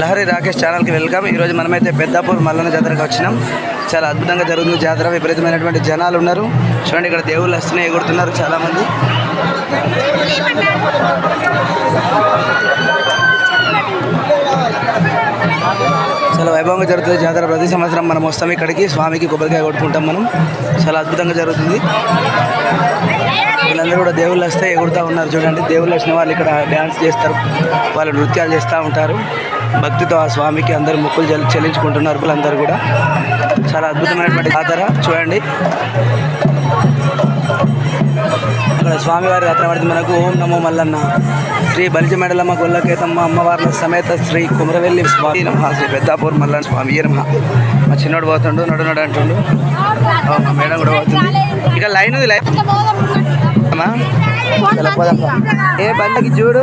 లహరి రాకేష్ ఛానల్కి వెల్కమ్. ఈరోజు మనమైతే పెద్దాపూర్ మల్లన్న జాతరకు వచ్చినాం. చాలా అద్భుతంగా జరుగుతుంది జాతర. విపరీతమైనటువంటి జనాలు ఉన్నారు. చూడండి ఇక్కడ దేవుళ్ళు వస్తున్నాయి ఎగురుతున్నారు చాలామంది. చాలా వైభవంగా జరుగుతుంది జాతర. ప్రతి సంవత్సరం మనం వస్తాం ఇక్కడికి. స్వామికి కొబ్బరికాయ కొట్టుకుంటాం మనం. చాలా అద్భుతంగా జరుగుతుంది. వీళ్ళందరూ కూడా దేవుళ్ళు వస్తే ఎగురుతూ ఉన్నారు. చూడండి దేవుళ్ళు వచ్చిన వాళ్ళు ఇక్కడ డ్యాన్స్ చేస్తారు. వాళ్ళు నృత్యాలు చేస్తూ ఉంటారు. భక్తితో ఆ స్వామికి అందరూ మొక్కులు చెల్లి- చెల్లించుకుంటున్నారు వీళ్ళందరూ కూడా చాలా అద్భుతమైనటువంటి జాతర. చూడండి. ఇక్కడ స్వామివారి రత్న పడుతుంది మనకు ఓం నమో మల్లన్న. శ్రీ బలిజ మెడలమ్మ గొల్లకేతమ్మ అమ్మవార్ల సమేత శ్రీ కుమరవెల్లి స్వామి నమ. శ్రీ పెద్దాపూర్ మల్లన్న స్వామి నమ. మా చిన్నోడు పోతుండు నడు నడు అంటుండు మా మేడం కూడా పోతుంది. ఇక లైన్ ఉంది లైన్. ఏ బండికి చూడు.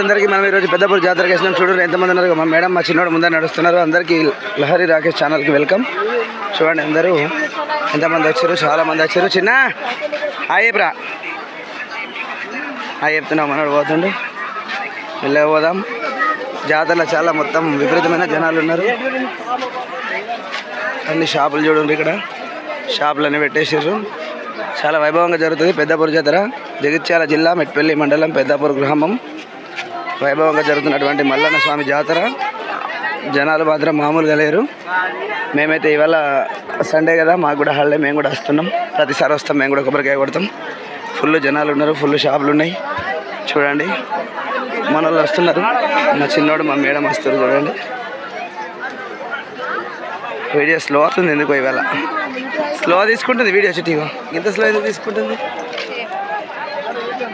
అందరికీ మనం ఈరోజు పెద్దపూర్ జాతరకి వచ్చినాం. చూడండి ఎంతమంది ఉన్నారు? మా మేడం మా చిన్నోడు ముందర నడుస్తున్నారు. అందరికీ లహరి రాకేష్ ఛానల్కి వెల్కమ్. చూడండి అందరూ ఎంతమంది వచ్చారు? చాలా మంది వచ్చారు. చిన్న హాయ్ హాయ్ చెప్తున్నావు మనోడు పోతుండు. వెళ్ళే పోదాం. జాతరలో చాలా మొత్తం విపరీతమైన జనాలు ఉన్నారు. అన్ని షాపులు చూడండి ఇక్కడ. షాపులన్నీ పెట్టేసారు చాలా వైభవంగా జరుగుతుంది పెద్దపూర్ జాతర. జగిత్యాల జిల్లా మెట్పల్లి మండలం పెద్దపూర్ గ్రామం. వైభవంగా జరుగుతున్నటువంటి మల్లన్న స్వామి జాతర జనాలు మాత్రం మామూలుగా లేరు. మేమైతే ఇవాళ సండే కదా మాకు కూడా హాలిడే మేము కూడా వస్తున్నాం. ప్రతిసారి వస్తాం మేము కూడా కొబ్బరికాయ కొడతాం. ఫుల్ జనాలు ఉన్నారు ఫుల్ షాపులు ఉన్నాయి. చూడండి మన వాళ్ళు వస్తున్నారు. మా చిన్నోడు మా మేడం వస్తారు చూడండి. వీడియో స్లో అవుతుంది ఎందుకో ఇవాళ. స్లో తీసుకుంటుంది వీడియో చిట్టిగో. ఇంత స్లో ఎందుకు తీసుకుంటుంది?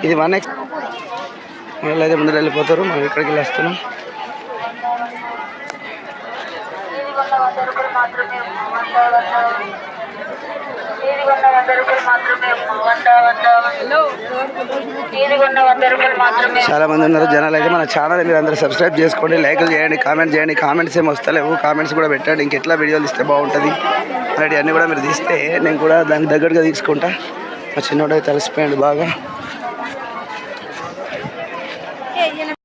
ఇది వన్ ఎక్స్ వాళ్ళు అయితే ముందర వెళ్ళిపోతారు మనం ఇక్కడికి వెళ్ళి వస్తున్నాం చాలా మంది ఉన్నారు జనాలు అయితే మన ఛానల్ మీరు అందరూ సబ్స్క్రైబ్ చేసుకోండి లైక్లు చేయండి కామెంట్ చేయండి కామెంట్స్ ఏమి వస్తలేవు కామెంట్స్ కూడా పెట్టండి ఇంకెట్లా వీడియోలు ఇస్తే బాగుంటుంది? అలాంటి అన్నీ కూడా మీరు తీస్తే నేను కూడా దానికి దగ్గరగా తీసుకుంటా. మా చిన్నోడు తలసిపోయాడు బాగా. ella.